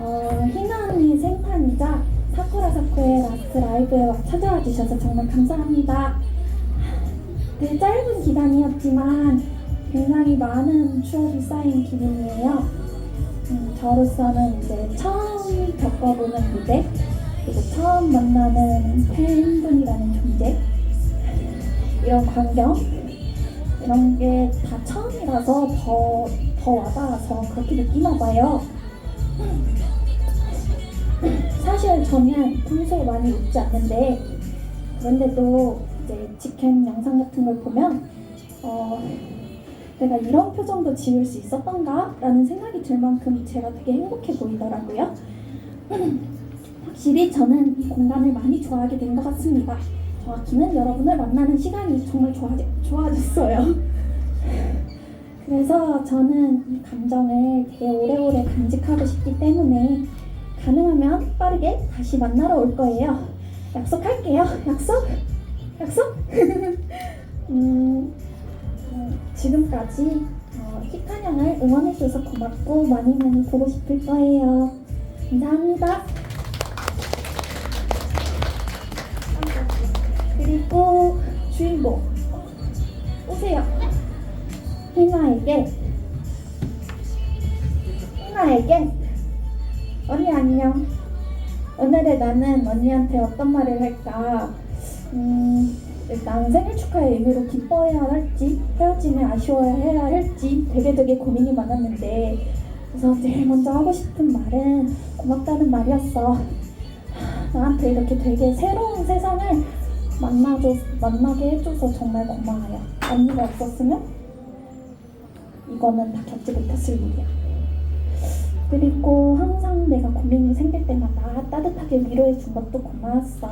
어, 희나언니 생판이자 사쿠라 사쿠의 라스트 라이브에 찾아와 주셔서 정말 감사합니다. 되게 짧은 기간이었지만 굉장히 많은 추억이 쌓인 기분이에요. 음, 저로서는 이제 처음 겪어보는 무대, 그리고 처음 만나는 팬분이라는 존재, 이런 광경, 이런 게 다 처음이라서 더, 더 와닿아서 그렇게 느끼나 봐요. 사실 저는 평소에 많이 웃지 않는데 그런데도 이제 직캠 영상 같은 걸 보면 어, 내가 이런 표정도 지을 수 있었던가? 라는 생각이 들 만큼 제가 되게 행복해 보이더라고요. 확실히 저는 이 공간을 많이 좋아하게 된 것 같습니다. 정확히는 여러분을 만나는 시간이 정말 좋아, 좋아졌어요. 그래서 저는 이 감정을 되게 오래오래 간직하고 싶기 때문에 가능하면 빠르게 다시 만나러 올 거예요. 약속할게요. 약속? 약속? 음, 음, 지금까지 어, 히카냥을 응원해줘서 고맙고 많이 많이 보고 싶을 거예요. 감사합니다. 그리고 주인공 오세요. 희나에게 희나에게 언니 안녕. 오늘의 나는 언니한테 어떤 말을 할까? 음, 일단 생일 축하의 의미로 기뻐해야 할지 헤어짐에 아쉬워해야 할지 되게 되게 고민이 많았는데 그래서 제일 먼저 하고 싶은 말은 고맙다는 말이었어. 하, 나한테 이렇게 되게 새로운 세상을 만나줘 만나게 해줘서 정말 고마워요. 언니가 없었으면 이거는 다 겪지 못했을 일이야. 그리고 항상 내가 고민이 생길 때마다 따뜻하게 위로해 준 것도 고마웠어.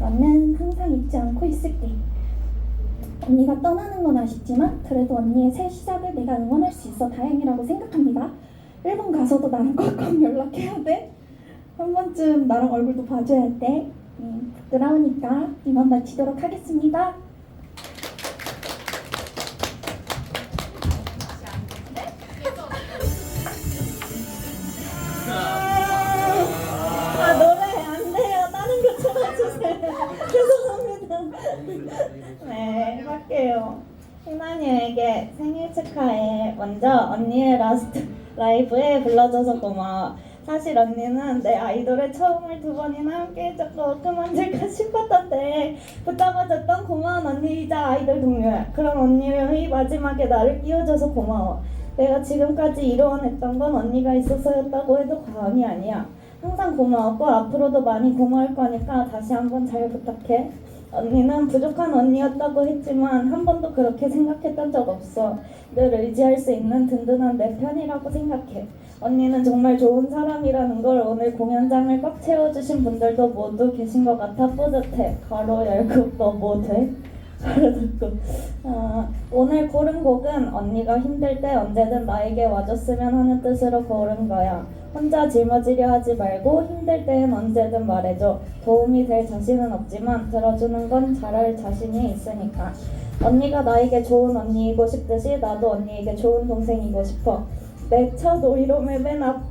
너는 항상 잊지 않고 있을게. 언니가 떠나는 건 아쉽지만 그래도 언니의 새 시작을 내가 응원할 수 있어 다행이라고 생각합니다. 일본 가서도 나랑 꼭 연락해야 돼. 한 번쯤 나랑 얼굴도 봐줘야 돼. 음, 부끄러우니까 이만 마치도록 하겠습니다. 먼저 언니의 라스트 라이브에 불러줘서 고마워. 사실 언니는 내 아이돌의 처음을 두 번이나 함께 해줬고 그만둘까 싶었던데 붙잡아줬던 고마운 언니이자 아이돌 동료야. 그런 언니의 마지막에 나를 끼워줘서 고마워. 내가 지금까지 이루어냈던 건 언니가 있어서였다고 해도 과언이 아니야. 항상 고마웠고 앞으로도 많이 고마울 거니까 다시 한번 잘 부탁해. 언니는 부족한 언니였다고 했지만 한 번도 그렇게 생각했던 적 없어. 늘 의지할 수 있는 든든한 내 편이라고 생각해. 언니는 정말 좋은 사람이라는 걸 오늘 공연장을 꽉 채워주신 분들도 모두 계신 것 같아 뿌듯해. 가로 열고 너뭐 돼? 가로. 어, 오늘 고른 곡은 언니가 힘들 때 언제든 나에게 와줬으면 하는 뜻으로 고른 거야. 혼자 짊어지려 하지 말고 힘들 때엔 언제든 말해줘. 도움이 될 자신은 없지만 들어주는 건 잘할 자신이 있으니까. 언니가 나에게 좋은 언니이고 싶듯이 나도 언니에게 좋은 동생이고 싶어. 내 첫 오이롬의 맨 앞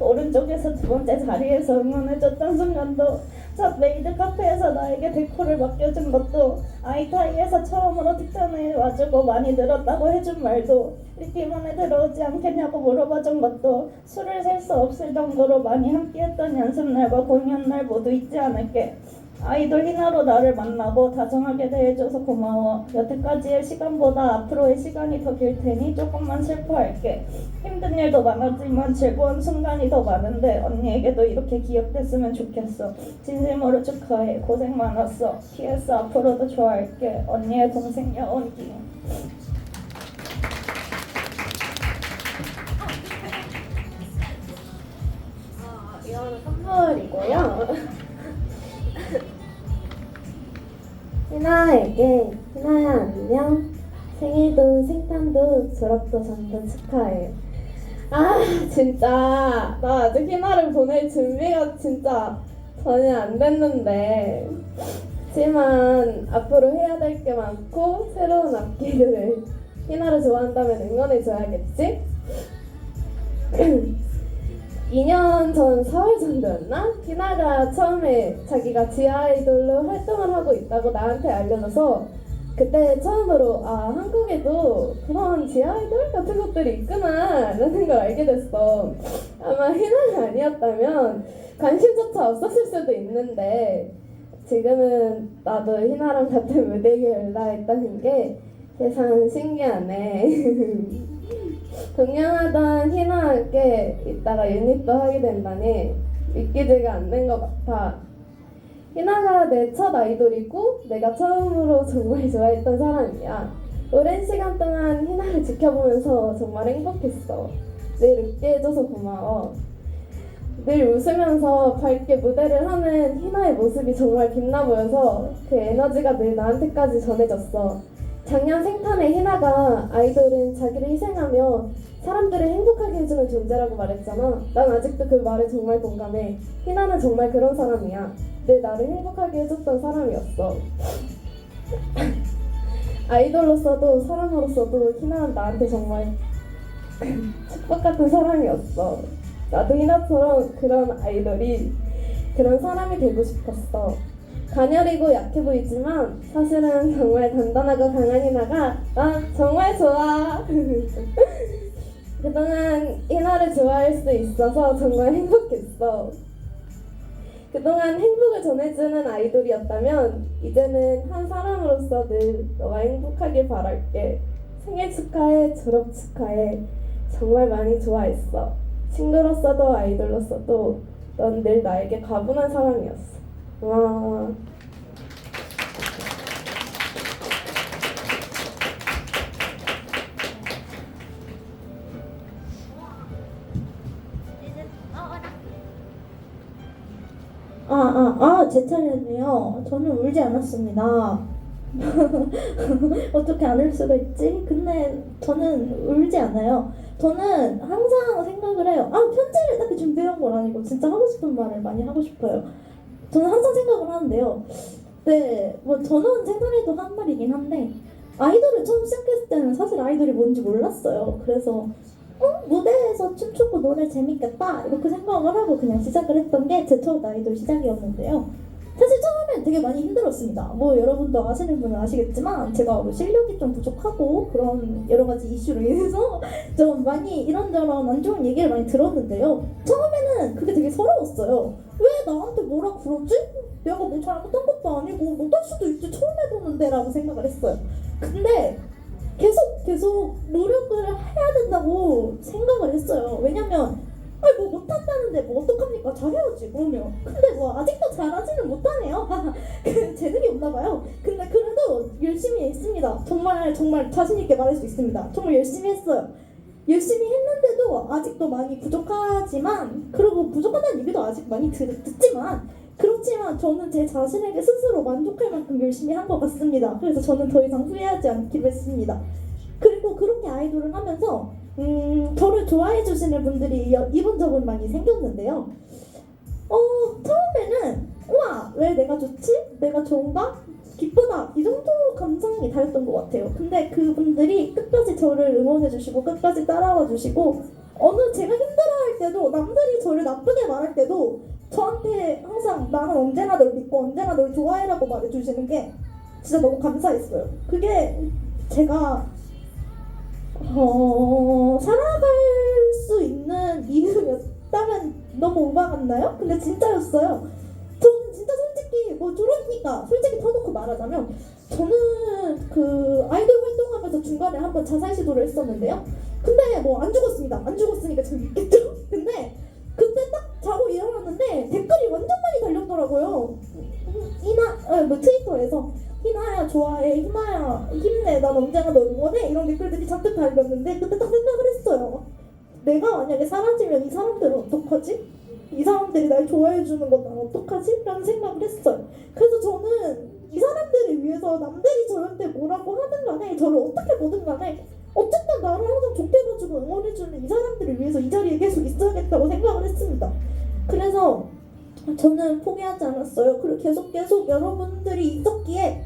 오른쪽에서 두 번째 자리에서 응원해줬던 순간도 첫 메이드 카페에서 나에게 데코를 맡겨준 것도 아이타이에서 처음으로 특전에 와주고 많이 늘었다고 해준 말도 리티먼에 들어오지 않겠냐고 물어봐준 것도 술을 셀 수 없을 정도로 많이 함께했던 연습날과 공연날 모두 잊지 않을게 아이돌 희나로 나를 만나고 다정하게 대해줘서 고마워. 여태까지의 시간보다 앞으로의 시간이 더 길 테니 조금만 슬퍼할게. 힘든 일도 많았지만 즐거운 순간이 더 많은데 언니에게도 이렇게 기억됐으면 좋겠어. 진심으로 축하해. 고생 많았어. PS 앞으로도 좋아할게. 언니의 동생 여원기. 이거는 선물이고요. 희나에게 희나야 안녕. 생일도 생탄도 졸업도 전부 축하해. 아 진짜 나 아직 희나를 보낼 준비가 진짜 전혀 안 됐는데 하지만 앞으로 해야 될 게 많고 새로운 악기를 희나를 좋아한다면 응원해 줘야겠지? 2년 전 4월 정도였나? 희나가 처음에 자기가 지하 아이돌로 활동을 하고 있다고 나한테 알려줘서 그때 처음으로 아 한국에도 그런 지하 아이돌 같은 것들이 있구나 라는 걸 알게 됐어 아마 희나가 아니었다면 관심조차 없었을 수도 있는데 지금은 나도 희나랑 같은 무대에 올라있다는 게 세상 신기하네 동양하던 희나와 함께 이따가 유닛도 하게 된다니 믿기지가 않는 것 같아. 희나가 내 첫 아이돌이고 내가 처음으로 정말 좋아했던 사람이야. 오랜 시간 동안 희나를 지켜보면서 정말 행복했어. 늘 웃게 해줘서 고마워. 늘 웃으면서 밝게 무대를 하는 희나의 모습이 정말 빛나 보여서 그 에너지가 늘 나한테까지 전해졌어. 작년 생탄에 희나가 아이돌은 자기를 희생하며 사람들을 행복하게 해주는 존재라고 말했잖아. 난 아직도 그 말에 정말 동감해. 희나는 정말 그런 사람이야. 늘 나를 행복하게 해줬던 사람이었어. 아이돌로서도 사람으로서도 희나는 나한테 정말 축복 같은 사람이었어. 나도 희나처럼 그런 아이돌이 그런 사람이 되고 싶었어. 가녀리고 약해 보이지만 사실은 정말 단단하고 강한 희나가 난 정말 좋아. 그동안 희나를 좋아할 수 있어서 정말 행복했어. 그동안 행복을 전해주는 아이돌이었다면 이제는 한 사람으로서 늘 너와 행복하길 바랄게. 생일 축하해, 졸업 축하해. 정말 많이 좋아했어. 친구로서도 아이돌로서도 넌 늘 나에게 가분한 사람이었어. 와. 아, 아, 아, 제 차례네요. 저는 울지 않았습니다. 어떻게 안 울 수가 있지? 근데 저는 울지 않아요. 저는 항상 생각을 해요. 아, 편지를 딱히 준비한 건 아니고 진짜 하고 싶은 말을 많이 하고 싶어요. 저는 항상 생각을 하는데요. 네, 뭐 저는 생전에도 한 말이긴 한데 아이돌을 처음 시작했을 때는 사실 아이돌이 뭔지 몰랐어요. 그래서 어? 무대에서 춤추고 노래 재밌겠다 이렇게 생각을 하고 그냥 시작을 했던 게 제 첫 아이돌 시작이었는데요. 사실 되게 많이 힘들었습니다. 뭐 여러분도 아시는 분은 아시겠지만 제가 뭐 실력이 좀 부족하고 그런 여러 가지 이슈로 인해서 좀 많이 이런저런 안 좋은 얘기를 많이 들었는데요. 처음에는 그게 되게 서러웠어요. 왜 나한테 뭐라 그러지? 내가 뭐 잘못한 것도 아니고 못할 수도 있지 처음 해보는데 라고 생각을 했어요. 근데 계속 계속 노력을 해야 된다고 생각을 했어요. 왜냐면 아니 뭐 못한다는데 뭐 어떡합니까? 잘해야지 그러면. 근데 뭐 아직도 잘하지는 못하네요. 그 재능이 없나 봐요. 근데 그래도 열심히 했습니다. 정말 정말 자신 있게 말할 수 있습니다. 정말 열심히 했어요. 열심히 했는데도 아직도 많이 부족하지만 그리고 부족하다는 얘기도 아직 많이 들, 듣지만 그렇지만 저는 제 자신에게 스스로 만족할 만큼 열심히 한 것 같습니다. 그래서 저는 더 이상 후회하지 않기로 했습니다. 그리고 그렇게 아이돌을 하면서 음, 저를 좋아해 주시는 분들이 여- 이번 저번 많이 생겼는데요. 어, 처음에는 우와 왜 내가 좋지? 내가 좋은가? 기쁘다 이 정도 감상이 다였던 것 같아요. 근데 그분들이 끝까지 저를 응원해 주시고 끝까지 따라와 주시고 어느 제가 힘들어할 때도 남들이 저를 나쁘게 말할 때도 저한테 항상 나는 언제나 널 믿고 언제나 널 좋아해라고 말해 주시는 게 진짜 너무 감사했어요. 그게 제가 어, 살아갈 수 있는 이유였다면 너무 오바 같나요? 근데 진짜였어요. 저는 진짜 솔직히 뭐 저러니까 솔직히 터놓고 말하자면 저는 그 아이돌 활동하면서 중간에 한번 자살 시도를 했었는데요. 근데 뭐 안 죽었습니다. 안 죽었으니까 지금 있겠죠? 근데 그때 딱 자고 일어났는데 댓글이 완전 많이 달렸더라고요. 이나, 아, 뭐 트위터에서 희나야 좋아해, 희나야 힘내, 난 언제나 너 응원해 이런 댓글들이 잔뜩 달렸는데 그때 딱 생각을 했어요. 내가 만약에 사라지면 이 사람들은 어떡하지? 이 사람들이 날 좋아해 주는 건 난 어떡하지? 라는 생각을 했어요. 그래서 저는 이 사람들을 위해서 남들이 저한테 뭐라고 하든 간에 저를 어떻게 보든 간에 어쨌든 나를 항상 좋게 봐주고 응원해주는 이 사람들을 위해서 이 자리에 계속 있어야겠다고 생각을 했습니다. 그래서 저는 포기하지 않았어요. 그리고 계속 계속 여러분들이 있었기에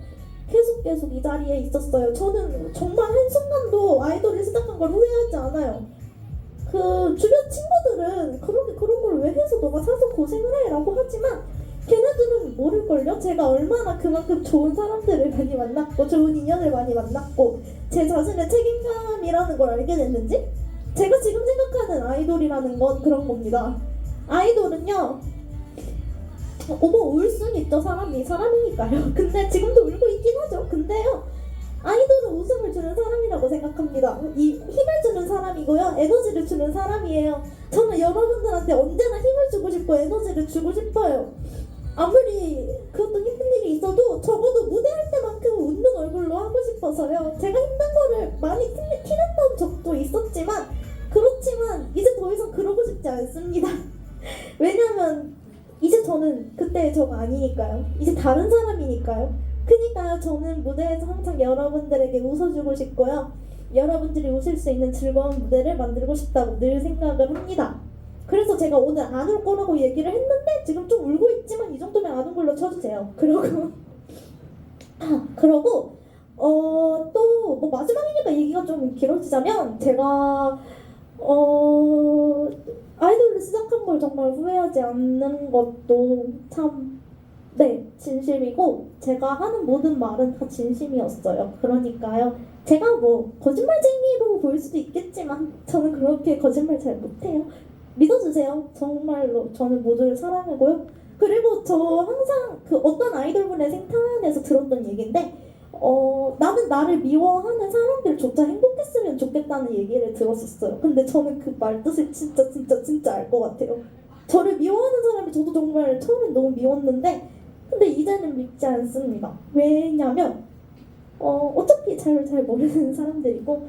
계속 계속 이 자리에 있었어요. 저는 정말 한순간도 아이돌을 시작한 걸 후회하지 않아요. 그 주변 친구들은 그렇게 그런 걸 왜 해서 너가 사서 고생을 해 라고 하지만 걔네들은 모를걸요? 제가 얼마나 그만큼 좋은 사람들을 많이 만났고 좋은 인연을 많이 만났고 제 자신의 책임감이라는 걸 알게 됐는지 제가 지금 생각하는 아이돌이라는 건 그런 겁니다. 아이돌은요 어머 울순 있죠 사람이 사람이니까요. 근데 지금도 울고 있긴 하죠. 근데요 아이돌은 웃음을 주는 사람이라고 생각합니다. 이 힘을 주는 사람이고요. 에너지를 주는 사람이에요. 저는 여러분들한테 언제나 힘을 주고 싶고 에너지를 주고 싶어요. 아무리 그것도 힘든 일이 있어도 적어도 무대할 때만큼 웃는 얼굴로 하고 싶어서요. 제가 힘든 거를 많이 티- 티냈던 적도 있었지만 그렇지만 이제 더 이상 그러고 싶지 않습니다. 왜냐면 이제 저는 그때의 저가 아니니까요. 이제 다른 사람이니까요. 그니까요, 저는 무대에서 항상 여러분들에게 웃어주고 싶고요. 여러분들이 웃을 수 있는 즐거운 무대를 만들고 싶다고 늘 생각을 합니다. 그래서 제가 오늘 안 울 거라고 얘기를 했는데 지금 좀 울고 있지만 이 정도면 안 운 걸로 쳐주세요. 그러고 그러고 어 또 뭐 마지막이니까 얘기가 좀 길어지자면 제가 어 아이돌을 시작한 걸 정말 후회하지 않는 것도 참 네, 진심이고 제가 하는 모든 말은 다 진심이었어요. 그러니까요. 제가 뭐 거짓말쟁이로 보일 수도 있겠지만 저는 그렇게 거짓말 잘 못해요. 믿어주세요. 정말로 저는 모두를 사랑하고요. 그리고 저 항상 그 어떤 아이돌분의 생태안에서 들었던 얘기인데 어 나는 나를 미워하는 사람들조차 행복했으면 좋겠다는 얘기를 들었었어요. 근데 저는 그 말 뜻을 진짜 진짜 진짜 알 것 같아요. 저를 미워하는 사람이 저도 정말 처음엔 너무 미웠는데 근데 이제는 믿지 않습니다. 왜냐면 어, 어차피 잘, 잘 모르는 사람들이고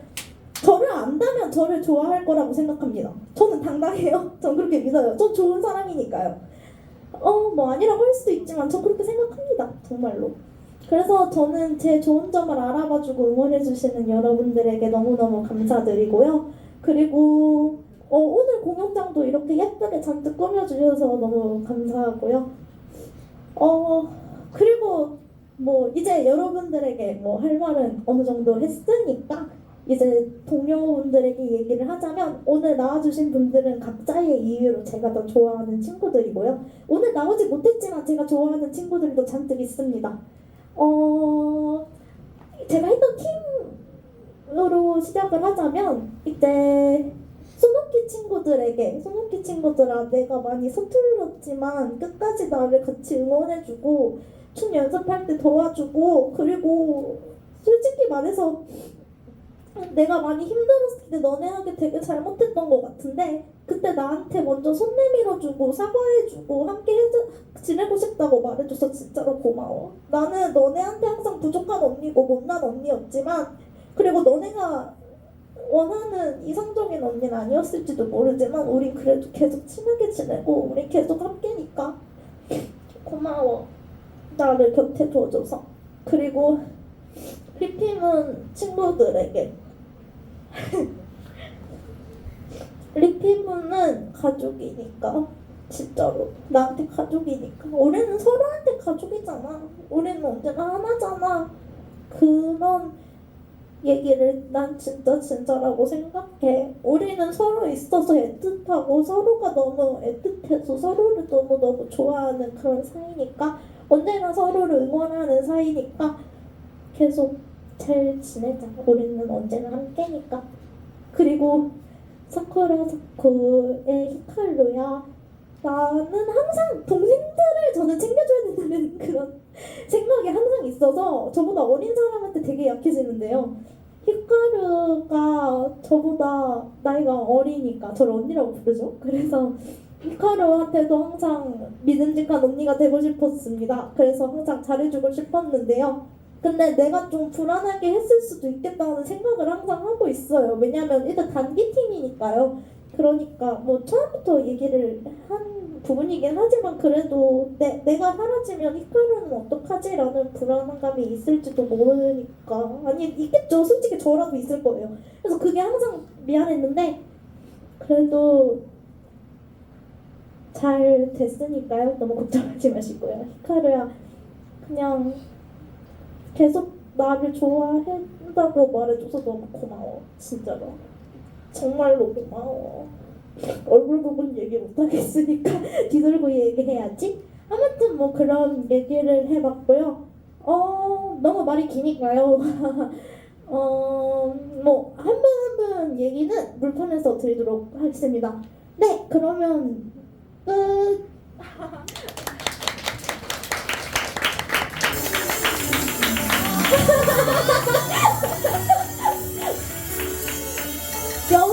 저를 안다면 저를 좋아할 거라고 생각합니다. 저는 당당해요. 전 그렇게 믿어요. 전 좋은 사람이니까요. 어, 뭐 아니라고 할 수도 있지만 전 그렇게 생각합니다. 정말로. 그래서 저는 제 좋은 점을 알아봐주고 응원해주시는 여러분들에게 너무너무 감사드리고요. 그리고 어, 오늘 공연장도 이렇게 예쁘게 잔뜩 꾸며주셔서 너무 감사하고요. 어 그리고 뭐 이제 여러분들에게 뭐 할 말은 어느 정도 했으니까 이제 동료분들에게 얘기를 하자면 오늘 나와주신 분들은 각자의 이유로 제가 더 좋아하는 친구들이고요. 오늘 나오지 못했지만 제가 좋아하는 친구들도 잔뜩 있습니다. 어 제가 했던 팀으로 시작을 하자면 이제 손목기 친구들에게 손목기 친구들아 내가 많이 서툴렀지만 끝까지 나를 같이 응원해주고 춤 연습할 때 도와주고 그리고 솔직히 말해서 내가 많이 힘들었을 때 너네한테 되게 잘못했던 것 같은데 그때 나한테 먼저 손 내밀어주고 사과해주고 함께 해주, 지내고 싶다고 말해줘서 진짜로 고마워. 나는 너네한테 항상 부족한 언니고 못난 언니였지만 그리고 너네가 원하는 이상적인 언니는 아니었을지도 모르지만 우린 그래도 계속 친하게 지내고 우리 계속 함께니까 고마워. 나를 곁에 둬줘서. 그리고 리피문 친구들에게 리피문은 가족이니까 진짜로 나한테 가족이니까 우리는 서로한테 가족이잖아 우리는 언제나 하나잖아 그런 얘기를 난 진짜 진짜라고 생각해. 우리는 서로 있어서 애틋하고 서로가 너무 애틋해서 서로를 너무 너무 좋아하는 그런 사이니까 언제나 서로를 응원하는 사이니까 계속 잘 지내자. 우리는 언제나 함께니까. 그리고 사쿠라 사쿠의 히카루야. 나는 항상 동생들을 저는 챙겨줘야 된다는 그런 생각이 항상 있어서 저보다 어린 사람한테 되게 약해지는데요. 히카루가 저보다 나이가 어리니까 저를 언니라고 부르죠. 그래서 히카루한테도 항상 믿음직한 언니가 되고 싶었습니다. 그래서 항상 잘해주고 싶었는데요. 근데 내가 좀 불안하게 했을 수도 있겠다는 생각을 항상 하고 있어요. 왜냐면 일단 단기 팀이니까요. 그러니까 뭐 처음부터 얘기를 한 부분이긴 하지만 그래도 내, 내가 사라지면 히카루는 어떡하지라는 불안감이 있을지도 모르니까. 아니 있겠죠 솔직히 저라도 있을 거예요. 그래서 그게 항상 미안했는데 그래도 잘 됐으니까요. 너무 걱정하지 마시고요. 히카루야 그냥 계속 나를 좋아한다고 말해줘서 너무 고마워. 진짜로 정말로 고마워. 얼굴 부분 얘기 못하겠으니까 뒤돌고 얘기해야지. 아무튼 뭐 그런 얘기를 해봤고요. 어 너무 말이 기니까요. 어뭐 한 분 한 분 얘기는 물판에서 드리도록 하겠습니다. 네 그러면 끝. go